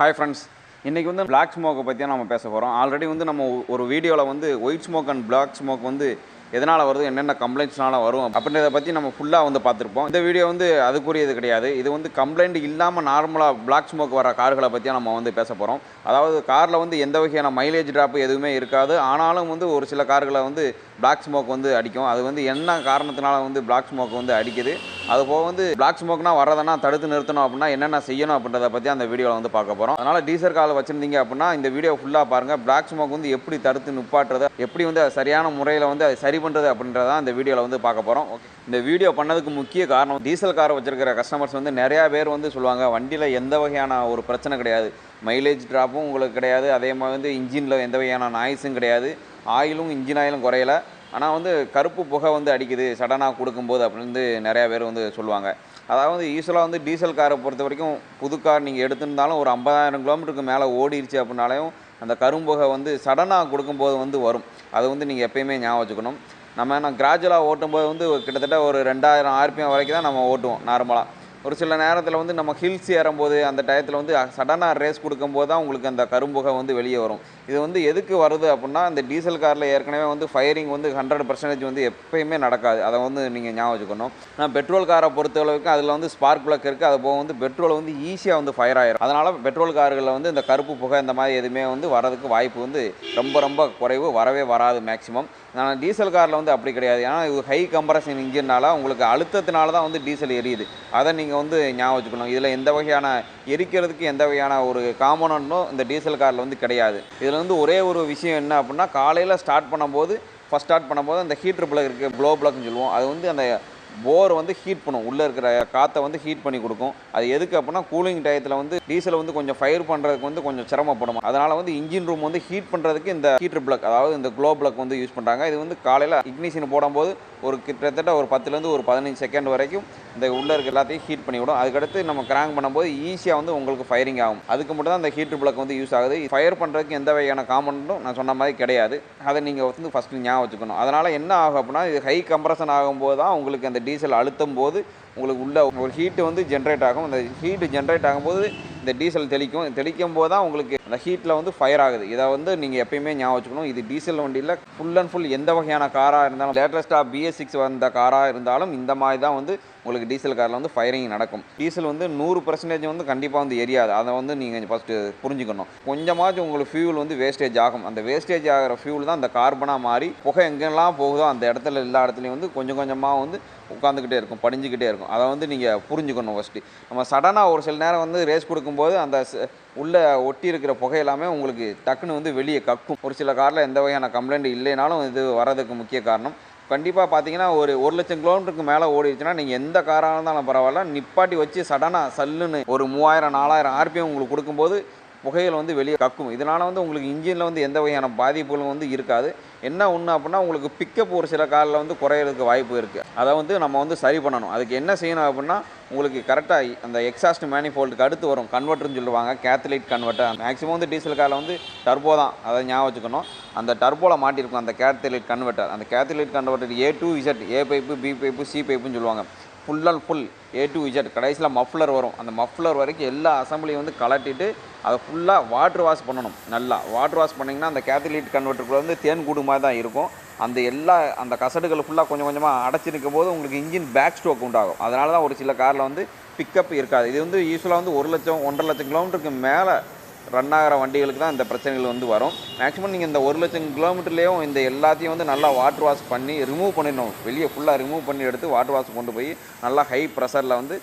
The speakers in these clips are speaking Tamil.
ஹாய் ஃப்ரெண்ட்ஸ் இன்றைக்கி வந்து பிளாக் ஸ்மோக்கை பற்றி நம்ம பேச போகிறோம் ஆல்ரெடி வந்து நம்ம ஒரு வீடியோவில் வந்து white smoke and black smoke வந்து எதனால் வருது என்னென்ன கம்ப்ளைண்ட்ஸ்னால வரும் அப்படின்றத பற்றி நம்ம ஃபுல்லாக வந்து பார்த்துருப்போம். இந்த வீடியோ வந்து அதுக்குரியது கிடையாது. இது வந்து கம்ப்ளைண்ட் இல்லாமல் நார்மலாக பிளாக் ஸ்மோக் வர கார்களை பற்றி நம்ம வந்து பேச போகிறோம் அதாவது காரில் வந்து எந்த வகையான மைலேஜ் ட்ராப்பு எதுவுமே இருக்காது. ஆனாலும் வந்து ஒரு சில கார்களை வந்து பிளாக் ஸ்மோக் வந்து அடிக்கும். அது வந்து என்ன காரணத்தினால வந்து பிளாக் ஸ்மோக் வந்து அடிக்குது? அது போக வந்து பிளாக் ஸ்மோக்னா வரதெல்லாம் தடுத்து நிறுத்தணும் அப்படின்னா என்னென்ன செய்யணும் அப்படின்றத பற்றி அந்த வீடியோவில் வந்து பார்க்க போகிறோம் அதனால் டீசர் கால் வச்சுருந்தீங்க அப்படின்னா இந்த வீடியோ ஃபுல்லாக பாருங்கள் பிளாக் ஸ்மோக் வந்து எப்படி தடுத்து நிப்பாட்டுறது எப்படி வந்து சரியான முறையில் வந்து அதை சரி பண்ணுறது அப்படின்றத இந்த வீடியோவில் வந்து பார்க்க போகிறோம் இந்த வீடியோ பண்ணதுக்கு முக்கிய காரணம் டீசல் காரை வச்சுருக்கிற கஸ்டமர்ஸ் வந்து நிறையா பேர் வந்து சொல்லுவாங்க வண்டியில் எந்த வகையான ஒரு பிரச்சனை கிடையாது. மைலேஜ் ட்ராப்பும் உங்களுக்கு கிடையாது. அதே மாதிரி வந்து இன்ஜினில் எந்த வகையான நாய்ஸும் கிடையாது. ஆயிலும் இன்ஜின் ஆயிலும் குறையலை. ஆனால் வந்து கருப்பு புகை வந்து அடிக்குது சடனாக கொடுக்கும்போது அப்படின்னு வந்து நிறையா பேர் வந்து சொல்லுவாங்க. அதாவது யூஸ்வலாக வந்து டீசல் காரை பொறுத்த வரைக்கும் புது கார் நீங்கள் எடுத்திருந்தாலும் ஒரு ஐம்பதாயிரம் கிலோமீட்டருக்கு மேலே ஓடிடுச்சு அப்படின்னாலையும் அந்த கரும்புகை வந்து சடனாக கொடுக்கும்போது வந்து வரும். அது வந்து நீங்கள் எப்பயுமே ஞாபகம் வச்சுக்கணும். நம்ம நான் கிராஜுவலாக ஓட்டும்போது வந்து கிட்டத்தட்ட ஒரு ரெண்டாயிரம் ஆர்பிஎம் வரைக்கும் தான் நம்ம ஓட்டுவோம் நார்மலாக ஒரு சில நேரத்தில் வந்து நம்ம ஹில்ஸ் ஏறும்போது அந்த டயத்தில் வந்து சடனாக ரேஸ் கொடுக்கும்போது தான் உங்களுக்கு அந்த கரும்புகை வந்து வெளியே வரும். இது வந்து எதுக்கு வருது அப்படின்னா அந்த டீசல் காரில் ஏற்கனவே வந்து ஃபயரிங் வந்து ஹண்ட்ரட் பர்சன்டேஜ் வந்து எப்பயுமே நடக்காது. அதை வந்து நீங்கள் ஞாபகம் வச்சுக்கணும். ஆனால் பெட்ரோல் காரை பொறுத்தளவுக்கு அதில் வந்து ஸ்பார்க் பிளக் இருக்குது அது போக வந்து பெட்ரோல் வந்து ஈஸியாக வந்து ஃபயர் ஆயிரும். அதனால் பெட்ரோல் கார்களில் வந்து இந்த கருப்பு புகை இந்த மாதிரி எதுவுமே வந்து வரதுக்கு வாய்ப்பு வந்து ரொம்ப ரொம்ப குறைவு வரவே வராது மேக்ஸிமம் ஆனால் டீசல் காரில் வந்து அப்படி கிடையாது. ஏன்னா இது ஹை கம்ப்ரஷன் இன்ஜின்னால உங்களுக்கு அழுத்தத்தினால தான் வந்து டீசல் எரியுது. அதை நீங்கள் வந்து ஞாபகம் வச்சுக்கணும். இதில் எந்த வகையான எரிக்கிறதுக்கு எந்த வகையான ஒரு காம்பனண்ட்டும் இந்த டீசல் காரில் வந்து கிடையாது. இதில் வந்து ஒரே ஒரு விஷயம் என்ன அப்படின்னா காலையில் ஸ்டார்ட் பண்ணும்போது ஃபஸ்ட் ஸ்டார்ட் பண்ணும்போது அந்த ஹீட்ரு பிளக் இருக்குது ப்ளோ பிளக்னு சொல்லுவோம். அது வந்து அந்த போர் வந்து ஹீட் பண்ணும். உள்ளே இருக்கிற காற்றை வந்து ஹீட் பண்ணி கொடுக்கும். அது எதுக்கு அப்படின்னா கூலிங் டயத்தில் வந்து டீசலை வந்து கொஞ்சம் ஃபயர் பண்ணுறதுக்கு வந்து கொஞ்சம் சிரமப்படும். அதனால் வந்து இன்ஜின் ரூம் வந்து ஹீட் பண்ணுறதுக்கு இந்த ஹீட்டர் பிளக் அதாவது இந்த க்ளோ பிளக் வந்து யூஸ் பண்ணுறாங்க இது வந்து காலையில் இக்னிஷன் போடும்போது ஒரு கிட்டத்தட்ட ஒரு பத்துலேருந்து ஒரு பதினஞ்சு செகண்ட் வரைக்கும் இந்த உள்ளே இருக்க எல்லாத்தையும் ஹீட் பண்ணிவிடும். அதுக்கடுத்து நம்ம கிராங்க் பண்ணும்போது ஈஸியாக வந்து உங்களுக்கு ஃபயரிங் ஆகும். அதுக்கு மட்டும் தான் அந்த ஹீட்டர் பிளக் வந்து யூஸ் ஆகுது. ஃபயர் பண்ணுறதுக்கு எந்த வகையான காம்பனண்ட்டும் நான் சொன்ன மாதிரி கிடையாது. அதை நீங்கள் வந்து ஃபஸ்ட்டு ஞாபகம் வச்சுக்கணும். அதனால் என்ன ஆகும் அப்படின்னா இது ஹை கம்ப்ரஷன் ஆகும்போது தான் உங்களுக்கு அந்த டீசல் அழுத்தும் போது உங்களுக்கு உள்ள ஒரு ஹீட்டு வந்து ஜென்ரேட் ஆகும். அந்த ஹீட்டு ஜென்ரேட் ஆகும்போது இந்த டீசல் தெளிக்கும் தெளிக்கும் போது தான் உங்களுக்கு அந்த ஹீட்டில் வந்து ஃபயர் ஆகுது. இதை வந்து நீங்கள் எப்பயுமே ஞாபகம் வச்சுக்கணும். இது டீசல் வண்டியில் ஃபுல் அண்ட் ஃபுல் எந்த வகையான காராக இருந்தாலும் லேட்டஸ்ட்டாக பிஎஸ் சிக்ஸ் வந்த காராக இருந்தாலும் இந்த மாதிரி தான் வந்து உங்களுக்கு டீசல் காரில் வந்து ஃபயரிங் நடக்கும். டீசல் வந்து நூறு பர்சன்டேஜ் வந்து கண்டிப்பாக வந்து எரியாது. அதை வந்து நீங்கள் ஃபஸ்ட்டு புரிஞ்சுக்கணும். கொஞ்சமாச்சும் உங்களுக்கு ஃபியூல் வந்து வேஸ்டேஜ் ஆகும். அந்த வேஸ்டேஜ் ஆகிற ஃபியூல் தான் அந்த கார்பனாக மாறி புகை எங்கெல்லாம் போகுதோ அந்த இடத்துல எல்லா இடத்துலையும் வந்து கொஞ்சம் கொஞ்சமாக வந்து உட்காந்துக்கிட்டே இருக்கும் படிஞ்சுக்கிட்டே இருக்கும். அதை வந்து நீங்கள் புரிஞ்சுக்கணும் ஃபஸ்ட்டு நம்ம சடனாக ஒரு சில நேரம் வந்து ரேஸ் கொடுக்கும்போது அந்த உள்ளே ஒட்டி இருக்கிற புகை எல்லாமே உங்களுக்கு டக்குன்னு வந்து வெளியே கக்கும். ஒரு சில காரில் எந்த வகையான கம்ப்ளைண்ட் இல்லைனாலும் இது வர்றதுக்கு முக்கிய காரணம். கண்டிப்பாக பார்த்தீங்கன்னா ஒரு ஒரு லட்சம் கிலோமீட்டருக்கு மேலே ஓடிடுச்சுன்னா நீங்கள் எந்த காராக இருந்தாலும் பரவாயில்ல. நிப்பாட்டி வச்சு சடனாக சல்லுன்னு ஒரு மூவாயிரம் நாலாயிரம் ஆர்பிஎம் உங்களுக்கு கொடுக்கும்போது புகைகள் வந்து வெளியே கக்கும். இதனால் வந்து உங்களுக்கு இன்ஜினில் வந்து எந்த வகையான பாதிப்புகளும் வந்து இருக்காது. என்ன ஒன்று அப்படின்னா உங்களுக்கு பிக்கப் ஒரு சில காலில் வந்து குறையிறதுக்கு வாய்ப்பு இருக்குது அதை வந்து நம்ம வந்து சரி பண்ணணும். அதுக்கு என்ன செய்யணும் அப்படின்னா உங்களுக்கு கரெக்டாக அந்த எக்ஸாஸ்ட் மேனிஃபோல்டுக்கு அடுத்து வரும். கன்வெர்ட்டர்னு சொல்லுவாங்க. கேத்தலைட் கன்வெர்ட்டர் மேக்ஸிமம் வந்து டீசல் காரில் வந்து டர்போ தான். அதை ஞாபகம் வச்சுக்கணும். அந்த டர்போவில் மாட்டியிருக்கும் அந்த கேத்தலைட் கன்வெர்ட்டர் அந்த catalytic converter A to Z A pipe B pipe C பைப்புன்னு சொல்லுவாங்க. Full and full A to Z கடைசியில் மஃப்ளர் வரும். அந்த மஃப்ளர் வரைக்கும் எல்லா அசம்பிளியும் வந்து கலட்டிட்டு அதை ஃபுல்லாக வாட்ரு வாஷ் பண்ணணும். நல்லா. வாட்ரு வாஷ் பண்ணிங்கன்னா அந்த கேத்தலைட் கன்வெர்ட்டருக்குள்ளே வந்து தேன் கூடு மாதிரி தான் இருக்கும். அந்த எல்லா அந்த கசடுகளை ஃபுல்லாக கொஞ்சம் கொஞ்சமாக அடைச்சிருக்கும் போது உங்களுக்கு இன்ஜின் பேக் ஸ்ட்ரோக் உண்டாகும். அதனால தான் ஒரு சில காரில் வந்து பிக்கப் இருக்காது. இது வந்து யூஸ்வலாக வந்து ஒரு லட்சம் ஒன்றரை லட்சம் கிலோமீட்டருக்கு மேலே ரன் ஆகிற வண்டிகளுக்கு தான் இந்த பிரச்சனைகள் வந்து வரும். மேக்ஸிமம் நீங்கள் இந்த ஒரு லட்சம் கிலோமீட்டர்லேயும் இந்த எல்லாத்தையும் வந்து நல்லா வாட்டர் வாஷ் பண்ணி ரிமூவ் பண்ணிடணும். வெளியே ஃபுல்லாக ரிமூவ் பண்ணி எடுத்து வாட்டர் வாஷ் கொண்டு போய் நல்லா ஹை ப்ரெஷரில் வந்து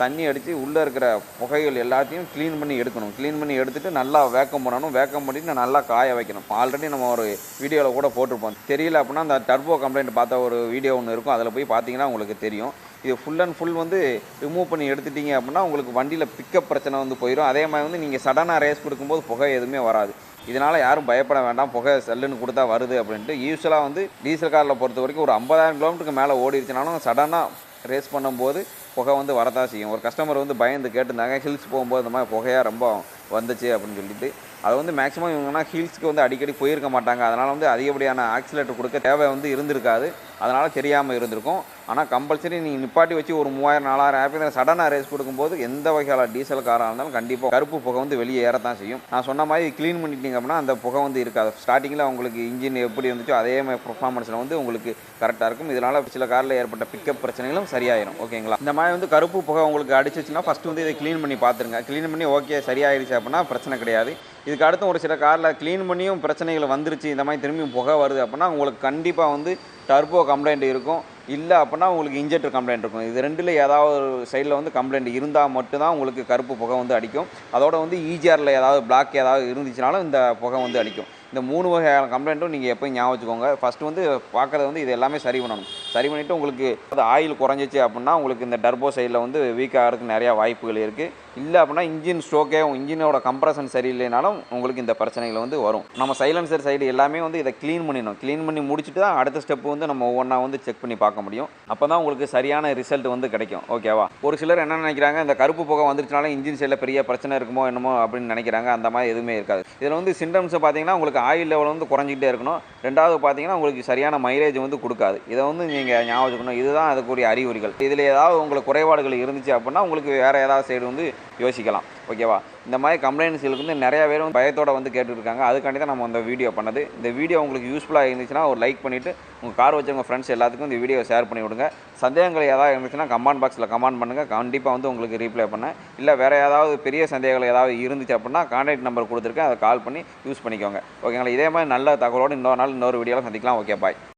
தண்ணி அடித்து உள்ளே இருக்கிற புகைகள் எல்லாத்தையும் க்ளீன் பண்ணி எடுக்கணும். க்ளீன் பண்ணி எடுத்துட்டு நல்லா வேக்கம் பண்ணணும். வேக்கம் பண்ணிட்டு நல்லா காய வைக்கணும். ஆல்ரெடி நம்ம ஒரு வீடியோவில் கூட போட்டிருப்போம். தெரியல அப்படின்னா அந்த டர்போ கம்ப்ளைண்ட் பார்த்த ஒரு வீடியோ ஒன்று இருக்கும். அதில் போய் பார்த்தீங்கன்னா உங்களுக்கு தெரியும். இது ஃபுல் அண்ட் ஃபுல் வந்து ரிமூவ் பண்ணி எடுத்துட்டீங்க அப்படின்னா உங்களுக்கு வண்டியில் பிக்கப் பிரச்சனை வந்து போயிடும் அதே மாதிரி வந்து நீங்கள் சடனாக ரேஸ் கொடுக்கும்போது புகை எதுவுமே வராது. இதனால் யாரும் பயப்பட வேண்டாம். புகை செல்லுன்னு கொடுத்தா வருது அப்படின்ட்டு. யூஸ்வலாக வந்து டீசல் காரில் பொறுத்த வரைக்கும் ஒரு ஐம்பதாயிரம் கிலோமீட்டருக்கு மேலே ஓடிடுச்சுனாலும் சடனாக ரேஸ் பண்ணும்போது புகை வந்து வரதான் செய்யும். ஒரு கஸ்டமர் வந்து பயந்து கேட்டிருந்தாங்க ஹில்ஸ் போகும்போது இந்த மாதிரி புகையாக ரொம்ப வந்துச்சு அப்படின்னு சொல்லிட்டு அது வந்து மேக்ஸிமம் இவங்கன்னா ஹீல்ஸ்க்கு வந்து அடிக்கடி போயிருக்க மாட்டாங்க. அதனால் வந்து அதிகப்படியான ஆக்சிலேட்டர் கொடுக்க தேவை வந்து இருந்திருக்காது. அதனால் தெரியாமல் இருந்திருக்கும். ஆனால் கம்பல்சரி நீங்கள் நிப்பாட்டி வச்சு ஒரு மூவாயிரம் நாலாயிரம் ஆப்பிள் சடனாக ரேஸ் கொடுக்கும்போது எந்த வகையான டீசல் காராக இருந்தாலும் கண்டிப்பாக கருப்பு புகை வந்து வெளியே ஏறத்தான் செய்யும். நான் சொன்ன மாதிரி க்ளீன் பண்ணிட்டீங்க அப்படின்னா அந்த புகை வந்து இருக்காது. ஸ்டார்டிங்கில் உங்களுக்கு இன்ஜின் எப்படி இருந்துச்சோ அதே மாதிரி பர்ஃபார்மன்ஸில் வந்து உங்களுக்கு கரெக்டாக இருக்கும். இதனால் சில காரில் ஏற்பட்ட பிக்கப் பிரச்சனைகளும் சரியாயிரும். ஓகேங்களா? இந்த மாதிரி வந்து கருப்பு புகை உங்களுக்கு அடிச்சிச்சுன்னா ஃபஸ்ட்டு வந்து இதை க்ளீன் பண்ணி பார்த்துருங்க. க்ளீன் பண்ணி ஓகே சரியாயிடுச்சு அப்படின்னா பிரச்சனை கிடையாது. இதுக்கு அடுத்து ஒரு சில காரில் க்ளீன் பண்ணியும் பிரச்சனைகள் வந்துருச்சு இந்த மாதிரி திரும்பியும் புகை வருது அப்படின்னா உங்களுக்கு கண்டிப்பாக வந்து டர்போ கம்ப்ளைண்ட் இருக்கும். இல்லை அப்படின்னா உங்களுக்கு இன்ஜெக்டர் கம்ப்ளைண்ட் இருக்கும். இது ரெண்டில் ஏதாவது ஒரு சைடில் வந்து கம்ப்ளைண்ட் இருந்தால் மட்டும்தான் உங்களுக்கு கருப்பு புகை வந்து அடிக்கும். அதோட வந்து ஈஜிஆரில் ஏதாவது பிளாக் ஏதாவது இருந்துச்சுனாலும் இந்த புகை வந்து அடிக்கும். இந்த மூணு வகையான கம்ப்ளைண்ட்டும் நீங்கள் எப்போயும் ஞாபகம் வச்சுக்கோங்க. ஃபஸ்ட்டு வந்து பார்க்குறது வந்து இது எல்லாமே சரி பண்ணணும். சரி பண்ணிவிட்டு உங்களுக்கு அது ஆயில் குறைஞ்சிச்சு அப்படின்னா உங்களுக்கு இந்த டர்போ சைடில் வந்து வீக் ஆகிறதுக்கு நிறையா வாய்ப்புகள் இருக்குது இல்லை அப்படின்னா இன்ஜின் ஸ்ட்ரோக்கே இன்ஜினோட கம்ப்ரஷன் சரியில்லைனாலும் உங்களுக்கு இந்த பிரச்சனைகள் வந்து வரும். நம்ம சைலன்சர் சைடு எல்லாமே வந்து இதை க்ளீன் பண்ணிடணும். க்ளீன் பண்ணி முடிச்சுட்டு தான் அடுத்த ஸ்டெப் வந்து நம்ம ஒவ்வொன்றா வந்து செக் பண்ணி பார்க்க முடியும். அப்போ தான் உங்களுக்கு சரியான ரிசல்ட் வந்து கிடைக்கும். ஓகேவா ஒரு சிலர் என்ன நினைக்கிறாங்க இந்த கருப்பு புகை வந்துருச்சுனால இன்ஜின் சைடில் பெரிய பிரச்சனை இருக்குமோ என்னமோ அப்படின்னு நினைக்கிறாங்க. அந்த மாதிரி எதுவுமே இருக்காது. இதில் வந்து சிம்டம்ஸ் பார்த்தீங்கன்னா உங்களுக்கு ஆயில் லெவல் வந்து குறைஞ்சிக்கிட்டே இருக்கணும். ரெண்டாவது பார்த்தீங்கன்னா உங்களுக்கு சரியான மைலேஜ் வந்து கொடுக்காது. இதை வந்து நீங்கள் ஞாபகம் இதுதான் அதுக்குரிய அறிகுறிகள். இதில் ஏதாவது உங்களுக்கு குறைபாடுகள் இருந்துச்சு அப்படின்னா உங்களுக்கு வேறு ஏதாவது சைடு வந்து யோசிக்கலாம். ஓகேவா இந்த மாதிரி கம்ப்ளைண்ட்ஸ்களுக்கு வந்து நிறையா பேர் வந்து பயத்தோட வந்து கேட்டுருக்காங்க அதுக்காண்டி தான் நம்ம அந்த வீடியோ பண்ணது. இந்த வீடியோ உங்களுக்கு யூஸ்ஃபுல்லாக இருந்துச்சுன்னா ஒரு லைக் பண்ணிவிட்டு உங்கள் கார் வச்சவங்க ஃப்ரெண்ட்ஸ் எல்லாத்துக்கும் இந்த வீடியோ ஷேர் பண்ணி விடுங்க. சந்தேகங்கள் ஏதாவது இருந்துச்சுன்னா கமெண்ட் பாக்ஸில் கமெண்ட் பண்ணுங்கள் கண்டிப்பாக வந்து உங்களுக்கு ரீப்ளை பண்ணேன். இல்லை வேறு ஏதாவது பெரிய சந்தேகங்கள் ஏதாவது இருந்துச்சு அப்படின்னா கான்டாக்ட் நம்பர் கொடுத்துருக்கேன். அதை கால் பண்ணி யூஸ் பண்ணிக்கோங்க. ஓகேங்களா இதே மாதிரி நல்ல தகவலோடு இன்னொரு நாள் இன்னொரு வீடியோவில் சந்திக்கலாம். Okay bye